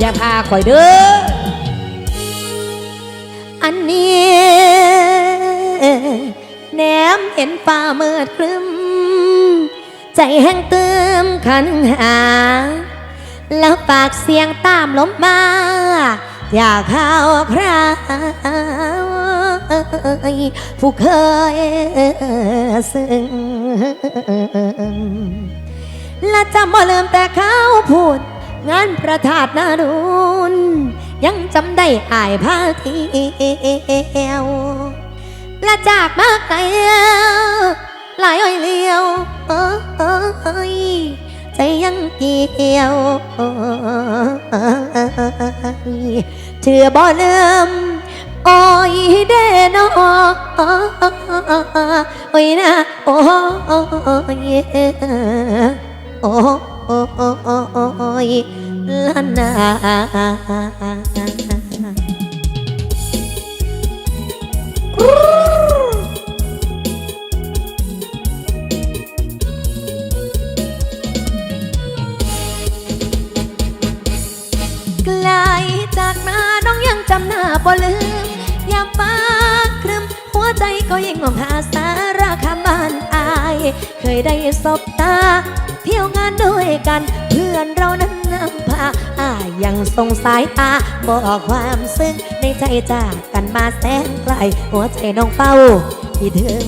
อย่าพาข่อยเด้อ อันนี้แนมเห็นฟ้าเมืดครึม ใจแห้งเติมขันหา แล้วปากเสียงตามลมมา อยากเข้าคราวผู้เคยซึ้งและจำบ่ลืมแต่เขาพูด งานประทาดนารุนยังจำได้อายพาเที่ยวและจากมาไกลหลายอ้อยเลี้ยวเอ้ยใจยังเกี่ยวเชื่อบ่เริ่มโอ้ยเด้นอโอ้ยนะโอ้ยโอ้ ยละนาไกลจากหน้าน้องยังจำหน้าบ่ลืมยามฟ้าครึมหัวใจก็ยังมองหาสาราคำบ้านอาย เคยได้สบตา เที่ยวงานด้วยกัน เพื่อนเรานั้นนำพาอายยังทรงสายตาบอกความซึ้งในใจจากกันมาแสนไกล หัวใจน้องเป้าที่ถึง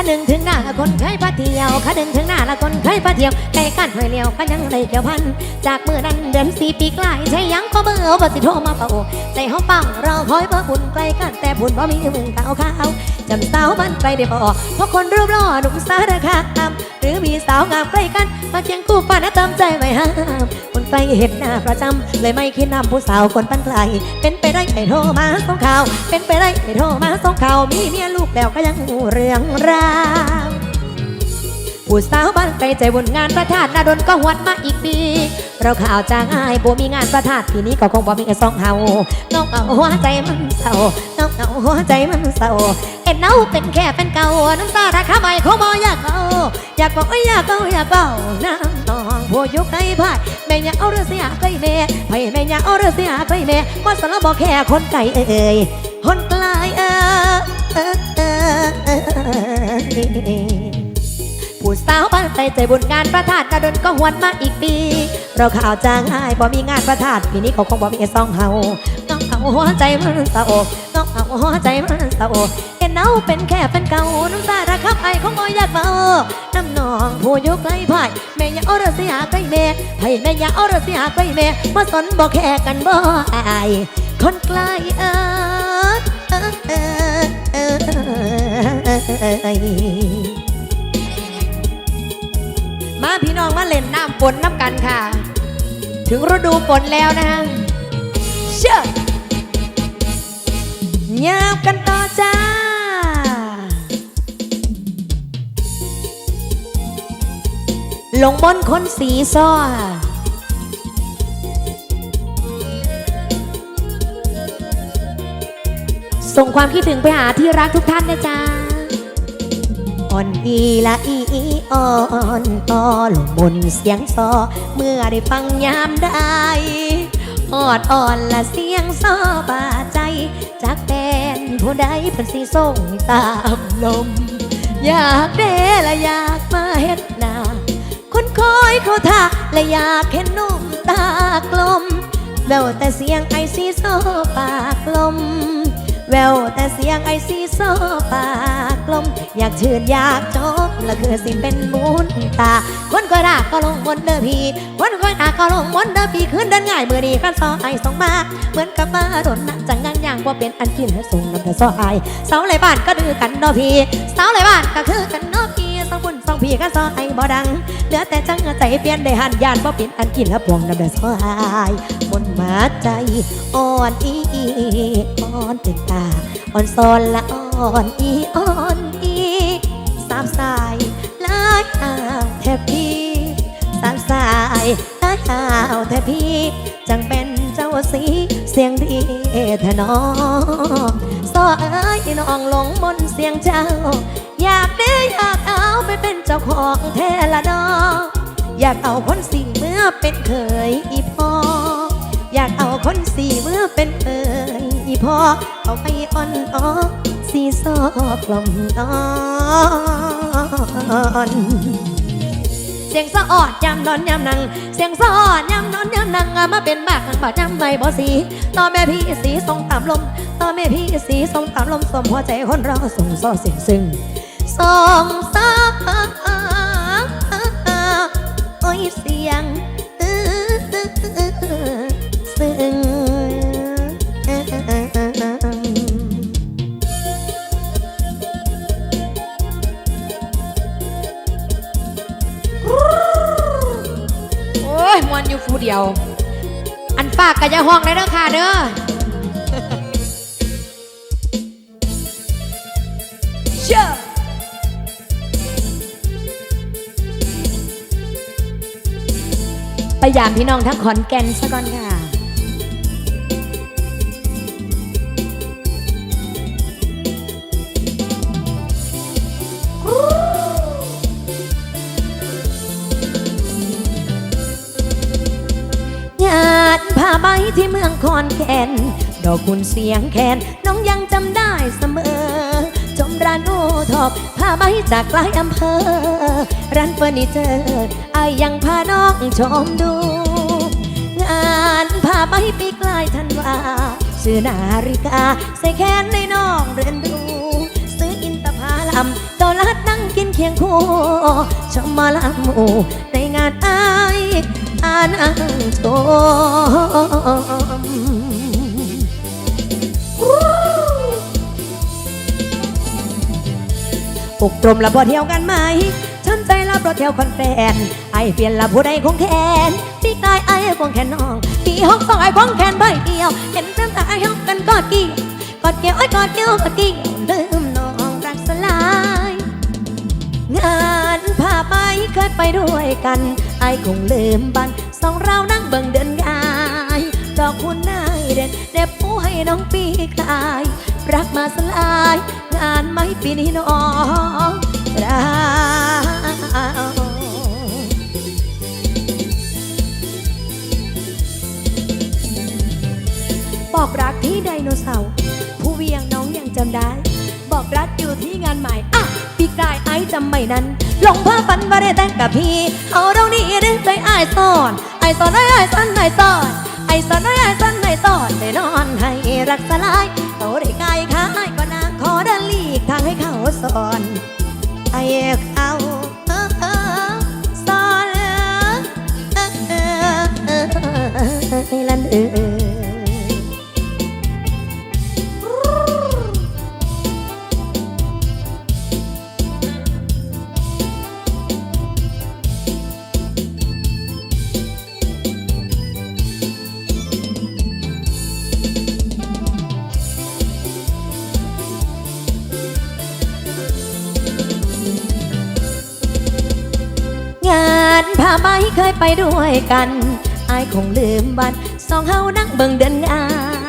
ขาหนึ่งถึงหน้าละคนเคยพาเที่ยวขาหนึ่งถึงหน้าละคนเคยพาเที่ยวใกล้กันหอยเลี้ยวก็ยังได้เกี่ยวพัน จากมือนั้นเดือนสี่ปีกลายใช่ยังก็เบื่อบ่สิโทรมาเป่าใจห้องปังเราคอยเบอร์บุญไกลกันแต่บุญบ่มีมึงขาข้าว จำสาวมันไปได้พอเพราะคนรูปหล่อหนุ่มสารคามหรือมีสาวงามใกล้กัน มาเคียงคู่ปานะเติมใจไม่ห้ามคนไกลเห็นหน้าประจำเลยไม่คิดนำผู้สาวคนปันไกล เป็นไปได้ไอ้โทรมาส่งข่าว เป็นไปได้ไอ้โทรมาส่งข่าว มีเมียลูกแล้วก็ยังหูเรื่องราว ผู้สาวบ้านไกลใจบุญงานประทาดนาดนก็หวนมาอีกปี เราข่าวจางอายบ่มีงานประทาดทีนี้ก็คงบ่มีสองเฮาน้องเอาหัวใจมันเศร้าน้องเอาหัวใจมันเศร้าเอ็นเนาเป็นแค่เป็นเก่าน้ำตาราคาใหม่เขาบ่อยากเอาอยากบอกเอ้ยอยากเอาอยากเอาน้ำนองผู้ยุคไกลพายแม่ยาเอาเรือเสียไกลแม่ไผแม่ยาเอาเรือเสียไกลแม่ว่าสารบอกแค่คนไกลเอ่ยคนไกลเอ่ย ผู้สาวบ้านใจใจบุญงานประทาดนาดนก็หวนมาอีกปี เราข่าวจางหายบ่มีงานประทาดปีนี้เขาคงบ่มีซองเฮาน้องเอาหัวใจมันเศร้าน้องเอาหัวใจมันเศร้าเห็นเนาเป็นแค่เป็นเก่าน้ำตาระคับไอคงบ่อยากเมาน้ำนองผู้อยู่ไกลพายแม่ยาอรเสียใกล้แม่ไผแม่ยาอรเสียใกล้แม่มาสนบ่แค่กันบ่อายคนไกลเอ้ยเอ้ยเอ้ยเออ ฝนน้ำกันค่ะ ถึงฤดูฝนแล้วนะฮะเชื่อยาบกันต่อจ้า ลงบนคนสีซ้อส่งความคิดถึงไปหาที่รักทุกท่านนะจ๊ะ อ่อนอีละอีอ่อนต่อลงบนเสียงซอ เมื่อได้ฟังยามได้ออดอ่อนละเสียงซอบาใจ จากแดนผู้ใดเพันสีส่งตามลม อยากเดละอยากมาเฮ็ดหนาคนคอยเขาท่าและอยากเห็นนมตากลมแววแต่เสียงไอซีโซปากลม แววแต่เสียงไอซีโซปากลม อยากชื่นอยากจบและคือสิเป็นมูนตาคนก็รักก็ลงบนเดอพีคนก็รักก็ลงบนเดอพีขึ้นเดินง่ายมือนี้ขันซอไอส่งมาเหมือนกับมาโดนนักจังงังอย่างว่าเป็นอันกินให้ส่งน้ำแต่ซอไอเสาไหลบ้านก็ดื้อกันเนาะพี่เสาไหลบ้านก็คือกันเนาะพี่สองบุญสอง พี่กันซอไอบ่ดัง เหลือแต่จังใจเปลี่ยนได้หันยานว่าเป็นอันกินและพวงน้ำแต่ซอไอบนมาใจอ่อนอีอ่อนเป็นตาอ่อนซอนละอ่อนอีอ่อนอีสามสายลายอ่าวแทบพี่สามสายลายอ่าวแทบพี่จังเป็นเจ้าสีเสียงดีแทนอซอเอ้ยน้องหลงมนเสียงเจ้า อยากเด้อยากเอาไปเป็นเจ้าของแท้ละดอกอยากเอาคนสี่เมื่อเป็นเคยอีพออยากเอาคนสี่เมื่อเป็นเคยอีพอเอาไปอ่อนอ้อสีซอกล่อมนอนเสียงสะออดยำนอนยำนัง เสียงสะออดยำนอนยำนังมาเป็นบากนังบาดจำใบบอสีต่อแม่พี่สีทรงตามลมต่อแม่พี่สีทรงตามลมสมหัวใจคนเราส่งซ้อเสียงซึ่ง ส่งสาโอ้ยเสียงซึ่งโอ้ยมวนอยู่ฟูเดียว อันฝากกะจะห้องได้เด้อค่ะเด้อ ไปยามพี่น้องทั้งขอนแก่นซะก่อนค่ะ งานผ้าใบที่เมืองคอนแก่น ดอกคุณเสียงแคนน้องยังจำได้เสมอ ร้านโอทอบผ้าใบจากหลายอำเภอ ร้านเฟอร์นิเจอร์ไอยังพาน้องชมดู งานผ้าใบปีกลายทันวาซื้อนาฬิกา ใส่แขนในน้องเรือนดูซื้ออินตผาลำเกาลัดนั่งกินเคียงคู่ชมมาลำหมูในงานไออานังชม ปลุกตรมละพอเที่ยวกันไหมฉันใจละเพราะเที่ยวคอนแฟน ไอเปลี่ยนละผู้ใดคงแค้นพี่กายไอคงแคนน้องพี่ฮอกสองไอคงแค้นใบเดียว เห็นเพื่อนตาไอฮอกกันกอดกี่กอดเกี่ยวไอกอดเกี่ยวกอดกี่ลืมน้องรักสลาย งานพาไปเคยไปด้วยกัน ไอคงลืมบันสองเรานั่งเบิ่งเดินกายดอกคุณนายเด่นเด็บผู้ให้น้องปีกาย รักมาสลายานไม่ปีนี้น้องเราบอกรักที่ไดโนเสาร์ผู้เวียงน้องยังจำได้ บอกรักอยู่ที่งานใหม่อะปีกายไอ้จำไม่นั้น ลงเพ้อฝันว่าได้แต่งกับพี่ เอาเรานี่ดึงใจไอ้ซ่อนไอ้ซ่อนไอ้ไอ้ายซ่อนไอ้ซ่อนไอ้ซ่อนไอ้ไอซ่อนไอ้ซ่อนได้นอนให้รักสลาย นผ้าไหมเคยไปด้วยกันอายคงลืมบันสองเฮานั่งเบิ่งเดินอา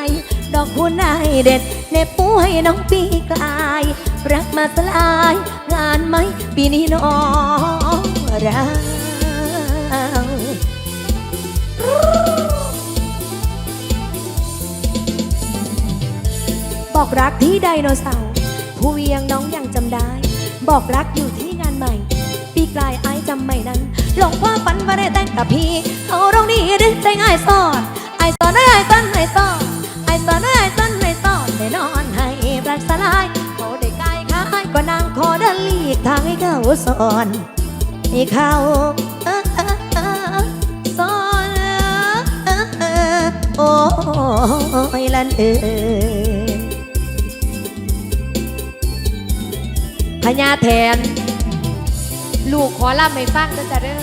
ย ดอกคูนายเด็ดเน็บปูให้น้องปีกลาย รักมาสลาย งานไหมปีนี้น้องเราบอกรักที่ไดโนเสาร์ผู้เวียงน้องยังจำได้ บอกรักอยู่ที่งานใหม่ ปีกลายไอ้จำไม่นั้น หลงความฝันว่าได้แต่งกับพี่ เขาตรงนี้ดึงใจง่ายสอนไอ้สอนไอ้สันไอ้สอนไอ้สอนไอ้สันไอ้สอนได้นอนให้รักสลายเขาได้กายค้ายก็นางขอเดินลีกทางให้เขาสอนให้เขาสอนโอ้ยลันเออพญาแทน ลูกขอล่ำให้ฟังก็จะเด้อ